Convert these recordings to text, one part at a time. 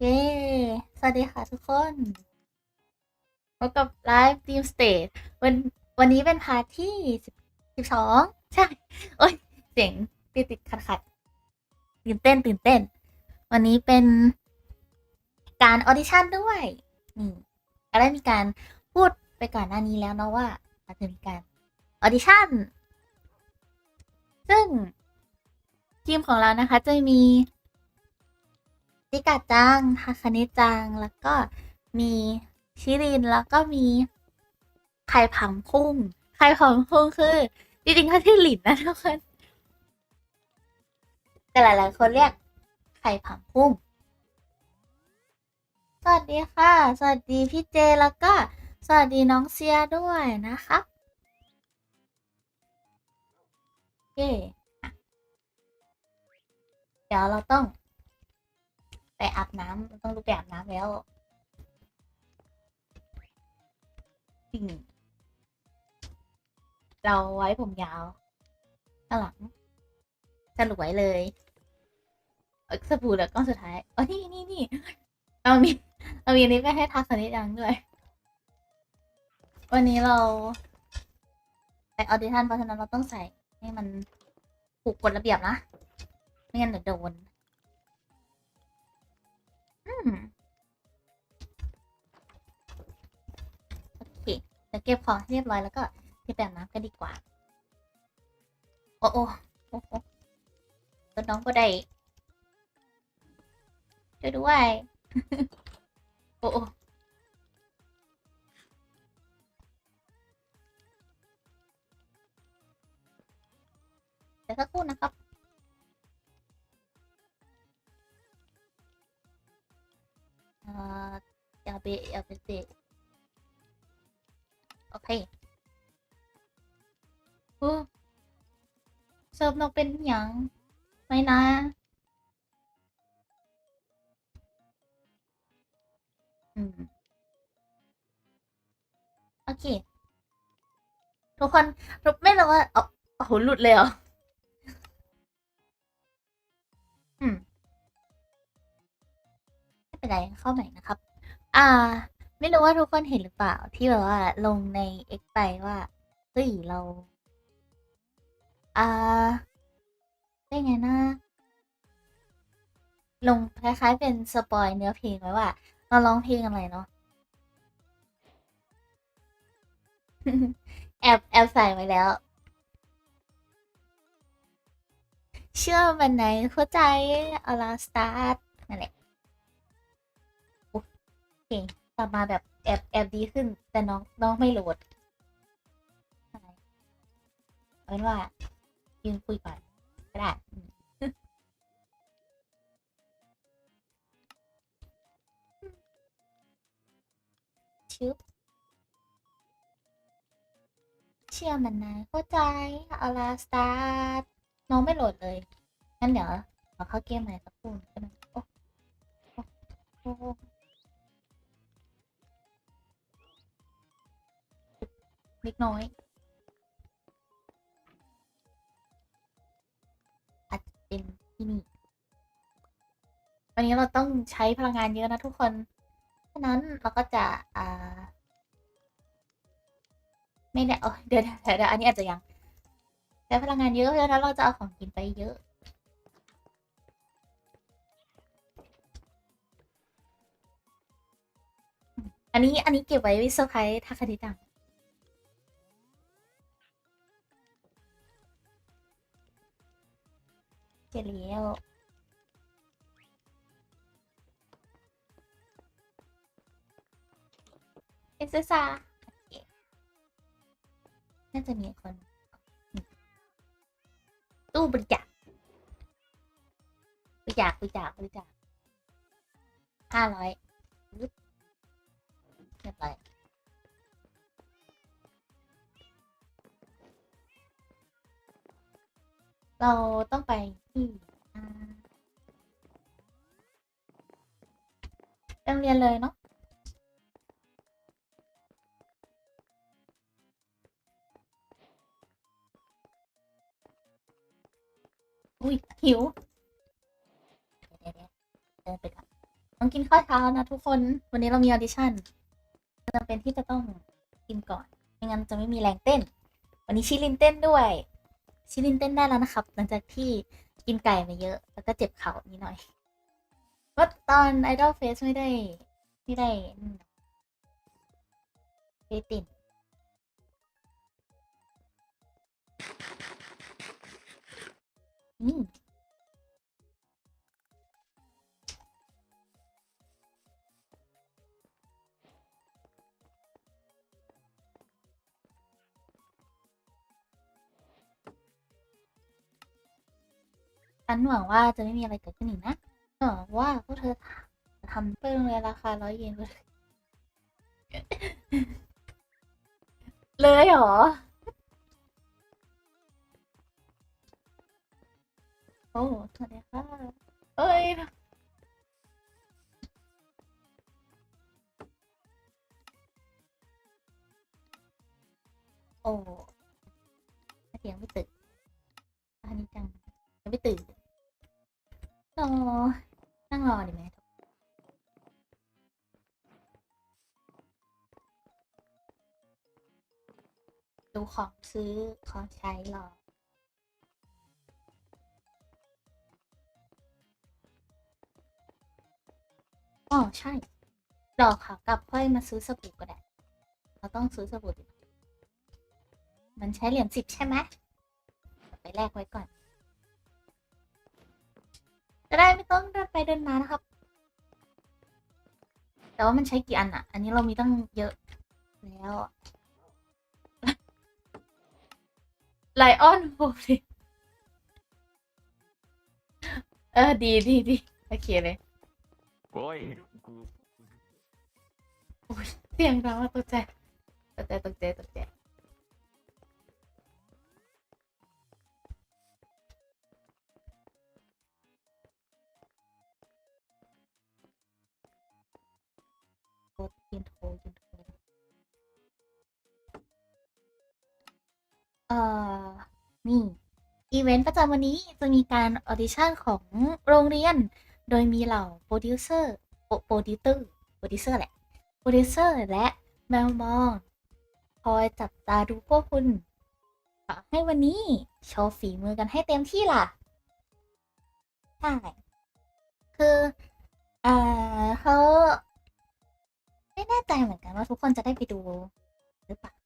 เย้ สวัสดีค่ะทุกคนพบกับไลฟ์ดีมสเตทวันวันนี้เป็นพาร์ทที่สิบสองใช่ โอ้ย เสียงติดติดขัดขัดตื่นเต้นตื่นเต้น วันนี้เป็นการออดิชั่นด้วยนี่ก็ได้มีการพูดไปก่อนหน้านี้แล้วเนาะว่าอาจจะมีการออดิชั่น ซึ่งทีมของเรานะคะจะมี จิกาจังฮาคาเนะจัง แล้วก็มีชิริน แล้วก็มีไข่ผังพุ่งไข่ผังพุ่งคือ จริงๆเขาชื่อหลินนะทุกคน แต่หลายๆ คนเรียกไข่ผังพุ่ง สวัสดีค่ะ สวัสดีพี่เจ แล้วก็ สวัสดีน้องเซียด้วยนะครับเย้อะเดี๋ยวเราต้อง ไปอาบน้ำต้องลุกไปอาบน้ำแล้วอืมเราไว้ผมยาวข้างหลังสรุปไว้เลยเอ้ยสบู่แล้วก้อนสุดท้ายอ๋อนี่นี่นี่เรามีเรามีนี้ไปให้ทักสนิทยังด้วย วันนี้เราไปออดิชั่นเพราะฉะนั้นเราต้องใส่ให้มันถูกกฎระเบียบนะ ไม่งั้นเดี๋ยวโดน โอเคเดี๋ยวเก็บของให้เรียบร้อยแล้วก็ไปแบบน้ำกันดีกว่า โอ้โอ้โอ้โอ้ตัวน้องก็ได้ช่วยด้วย โอ้โอ้เดี๋ยวสักครู่นะครับ ยังไม่นะอืมโอเค ทุกคนไม่รู้ว่าเอาโอ้โหหลุดเลยเหรออืมไม่เป็นไรเข้าใหม่นะครับ อ่า ไม่รู้ว่าทุกคนเห็นหรือเปล่าที่แบบว่าลงใน X ไปว่าเฮ้ยเรา อ่า ได้ไงนะ ลงคล้ายๆเป็นสปอยเนื้อเพลงไว้ว่าเราร้องเพลงอะไรเนาะแอบแอบใส่ไว้แล้ว เชื่อมันไหนเข้าใจเอาลาสตาร์ทนั่นแหละโอเคกลับมาแบบแอบแอบดีขึ้น แต่น้องน้องไม่โหลดเอาเป็นว่ายืนคุยก่อน ก็ได้ชึบเชื่อมันนะเข้าใจเอาลาสตาร์ทน้องไม่โหลดเลย งั้นเดี๋ยวเราเข้าเกมใหม่สักครู่ได้โอ้โอ้โอ้โอ้เล็กน้อย ที่นี่ วันนี้เราต้องใช้พลังงานเยอะนะทุกคนฉะนั้นเราก็จะอ่าไม่แน่เออเดี๋ยวเดี๋ยวเดี๋ยวอันนี้อาจจะยังใช้พลังงานเยอะเพราะนั้นเราจะเอาของกินไปเยอะอันนี้อันนี้เก็บไว้เซอร์ไพรส์ทาคาดิจัง เก็บแล้วเอสซาโอเคน่าจะมีคนตู้บริจาคบริจาคบริจาคบริจาคห้าร้อยเรียบร้อย เราต้องไปที่โรงเรียนเลยเนาะอุ้ยหิวเดี๋ยวเดี๋ยวเดินไปก่อนต้องต้องกินข้าวเช้านะทุกคน วันนี้เรามีออดิชั่นจำเป็นที่จะต้องกินก่อนไม่งั้นจะไม่มีแรงเต้น วันนี้ชิลินเต้นด้วย ชิลินเต้นได้แล้วนะครับ หลังจากที่กินไก่มาเยอะ แล้วก็เจ็บเข่านิดหน่อยว่าตอนไอดอลเฟสไม่ได้ ไม่ได้ไม่ได้ติดอืม ฉันหวังว่าจะไม่มีอะไรเกิดขึ้นอีกนะหวังว่าพวกเธอจะทำเพื่องเลยราคาร้อยเยนเลยเลยเหรอ โอ้สวัสดีค่ะเอ้ย ของซื้อของใช้หรออ๋อใช่รอค่ะกลับค่อยมาซื้อสบู่ก็ได้ เราต้องซื้อสบู่ดิมันใช้เหรียญสิบใช่ไหมไปแลกไว้ก่อน จะได้ไม่ต้องเดินไปเดินมานะครับ แต่ว่ามันใช้กี่อันอะอันนี้เรามีตั้งเยอะแล้ว ไลออนโหดิเออ ดีดีดีโอเคเลยโอ้ยกูเสียงดังมากตกใจตกใจตกใจตกใจโทรยินโทรยินโทร เอ่อ นี่ อีเวนต์ประจำวันนี้จะมีการออดิชั่นของโรงเรียน โดยมีเหล่าโปรดิวเซอร์ โปรดิวเตอร์ โปรดิวเซอร์แหละ โปรดิวเซอร์และแมวมอง คอยจับตาดูพวกคุณ ขอให้วันนี้โชว์ฝีมือกันให้เต็มที่ล่ะ ใช่ คืออ่าเขาไม่แน่ใจเหมือนกันว่าทุกคนจะได้ไปดูหรือเปล่า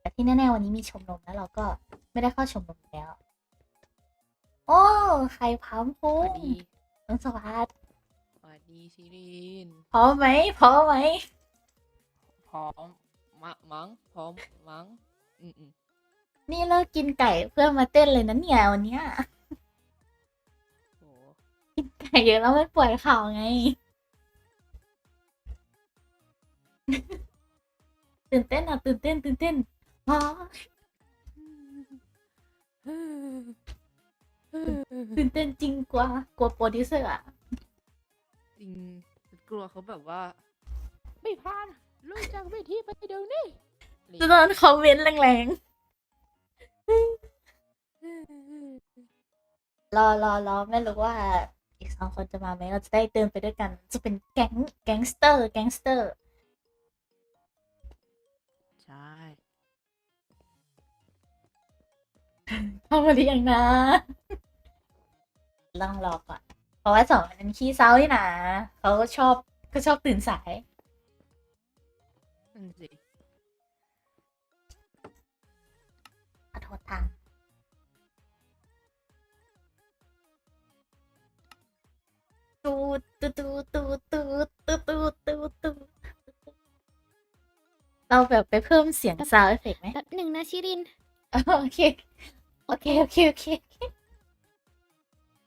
แต่ที่แน่ๆวันนี้มีชมรมแล้วเราก็ไม่ได้เข้าชมรมแล้ว โอ้ใครพร้อมพุสงวัสดีน้องสวัสดสวัสดีชิริน พร้อมไหมพร้อมไหมพร้อมมะมั้งพร้อมมั้ง อืมอืมนี่เลิกกินไก่เพื่อมาเต้นเลยนะเนี่ยวันเนี้ยโหกินไก่เยอะแล้วมันปวดเข่าไง ตื่นเต้นอะตื่นเต้นตื่นเต้น อ๋อตื่นเต้นจริงกว่ากลัวโปรดิวเซอร์อะจริงกลัวเขาแบบว่า ไม่พลาดลุยจากเวทีไปเดี๋ยวนี้จะโดนคอมเมนต์แรงๆ รอรอรอไม่รู้ว่า อีกสองคนจะมาไหมเราจะได้เดินไปด้วยกัน จะเป็นแก๊งแก๊งสเตอร์ แก๊งสเตอร์ ใช่ เข้ามาหรือยังนะลองรอก่อน เพราะว่าสองคนนั้นขี้เศร้าที่หนาเขาชอบก็ชอบตื่นสายนั่นสิขอโทษทางตูดตูดตูดตูดตูดตูดตูดตูดตูดเราแบบไปเพิ่มเสียงซาวเอฟเฟกไหมแป๊บหนึ่งนะชิริน โอเค โอเคโอเคโอเค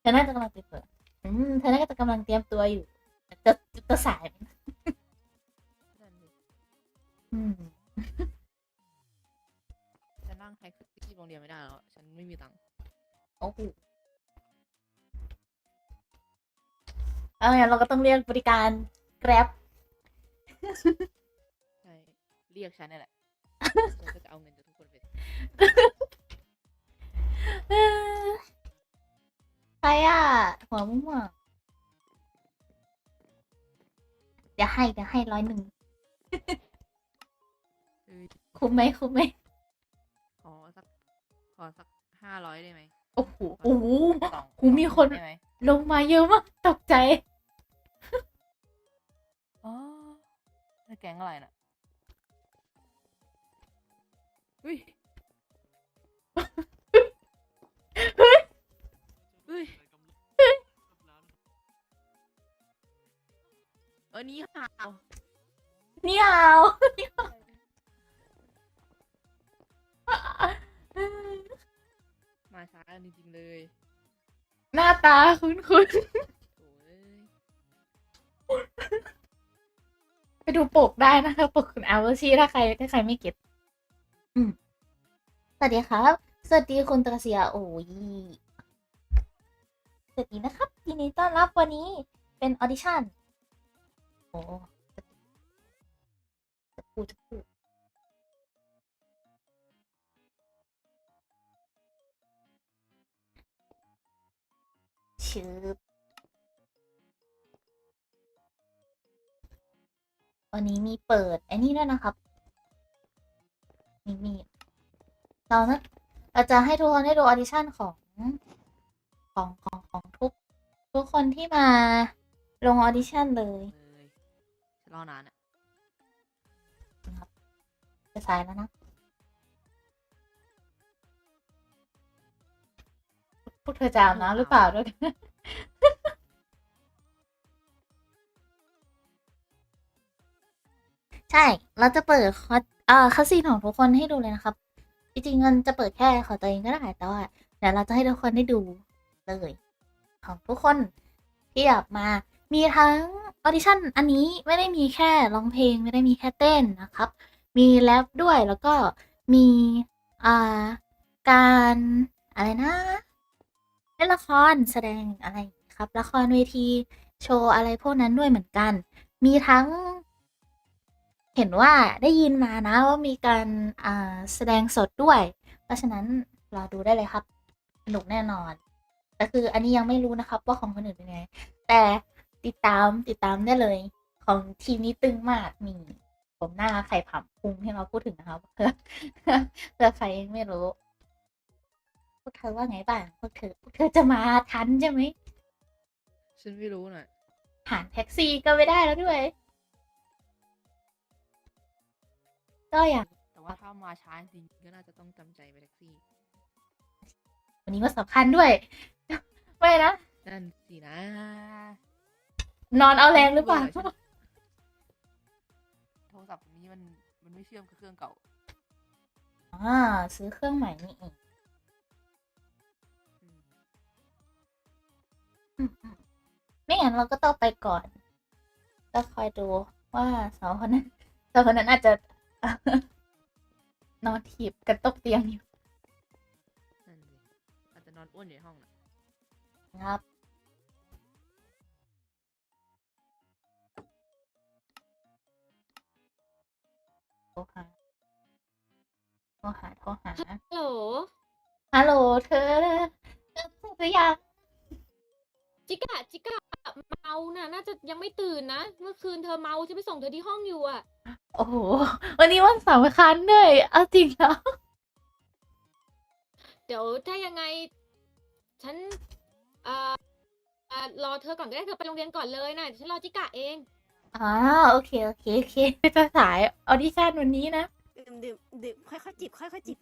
เธอน่าจะกำลังไปเปิดอืมเธอน่าจะกำลังเตรียมตัวอยู่จะจะสายไหมนั่นสิอืมฉันนั่งแท็กซี่โรงเรียนไม่ได้แล้วอะฉันไม่มีตังค์โอ้โหเอางั้นเราก็ต้องเรียกบริการ Grab ใช่เรียกฉันนี่แหละฉันก็จะเอาเงินจากทุกคนไปเออ ใครอะ หัวม่วงดี๋ยวให้เดี๋ยวให้ร้อยหนึ่งเอ้ยคุ้มไหมคุ้มไหม ขอสักขอสักห้าร้อยได้ไหมโอ้โหโอ้โห สองหูมีคน ได้ไหมลงมาเยอะมากตกใจ อ๋อแล้วแก๊งอะไรน่ะเฮ้ย ออนี่ข่าวนี่ฮาวมาช้าจริงๆเลย หน้าตาคุ้นคุ้นโอ้ยๆไปดูปกได้นะคะ ปกคุณอาเวอร์ชีถ้าใครถ้าใครไม่เก็ตอืมสวัสดีครับ สวัสดีคุณตระเสียโอ้ยสวัสดีนะครับยินดีต้อนรับวันนี้เป็นออดิชั่น โอ้จะพูดจะพูดชื่อวันนี้มีเปิดไอ้นี่ด้วยนะครับมีมีเรานะเราจะให้ทุกคนได้ดูออดิชั่นของของของของทุกทุกคนที่มาลงออดิชั่นเลย รอนานอะจะสายแล้วนะพวกเธอจะอาบน้ำหรือเปล่าด้วยกันใช่ เราจะเปิดคอสเอ่อคัสซีนของทุกคนให้ดูเลยนะครับ จริงๆมันจะเปิดแค่ของตัวเองก็ได้แต่ว่าเดี๋ยวเราจะให้ทุกคนได้ดูเลย ของทุกคนที่อยากมา มีทั้ง ออดิชั่นอันนี้ไม่ได้มีแค่ร้องเพลงไม่ได้มีแค่เต้นนะครับ มีแรปด้วยแล้วก็มีอ่าการอะไรนะเล่นละครแสดงอะไรครับ ละครเวทีโชว์อะไรพวกนั้นด้วยเหมือนกัน มีทั้ง เห็นว่าได้ยินมานะว่ามีการอ่าแสดงสดด้วย เพราะฉะนั้นรอดูได้เลยครับสนุกแน่นอนแต่คืออันนี้ยังไม่รู้นะครับว่าของคนอื่นเป็นไง แต่ ติดตามติดตามได้เลย ของทีมนี้ตึงมากมีผมหน้าไข่ผำพุงที่เราพูดถึงนะครับเพื่อเพื่อใครไม่รู้พวกเธอว่าไงบ้างพวกเธอพวกเธอจะมาทันใช่ไหมฉันไม่รู้น่ะหารแท็กซี่ก็ไม่ได้แล้วด้วย ก็อย่างแต่ว่าถ้ามาช้าจริงๆก็น่าจะต้องจำใจไปแท็กซี่ วันนี้มันสำคัญด้วย ไม่นะ นั่นสินะ นอนเอาแรงหรือเปล่าฉันโทรศัพท์นี้มันมันไม่เชื่อมกับเครื่องเก่า อ่า ซื้อเครื่องใหม่นี่เองอืมอืมอืมไม่งั้นเราก็ต้องไปก่อน ก็คอยดูว่าสองคนนั้นสองคนนั้นอาจจะ นอนถีบกันตกเตียงอยู่นั่นสิอาจจะนอนอ้วนอยู่ในห้องน่ะนะครับ หาโทรหาโทรหาฮัลโหลฮัลโหลเธอเธอเธอหรือยังจิกะจิกะเมาน่ะ น่าจะยังไม่ตื่นนะ เมื่อคืนเธอเมาฉันไปส่งเธอที่ห้องอยู่อะ โอ้โห วันนี้วันสำคัญด้วยเอาจริงแล้วเดี๋ยวถ้ายังไง ฉันเอ่อเอ่อรอเธอก่อนก็ได้เธอไปโรงเรียนก่อนเลยนะเดี๋ยวฉันรอจิกะเอง อ๋อโอเคโอเคโอเคเป็นสายออดิชั่นวันนี้นะ ดื่มดื่มดื่มค่อยๆจิบค่อยๆจิบ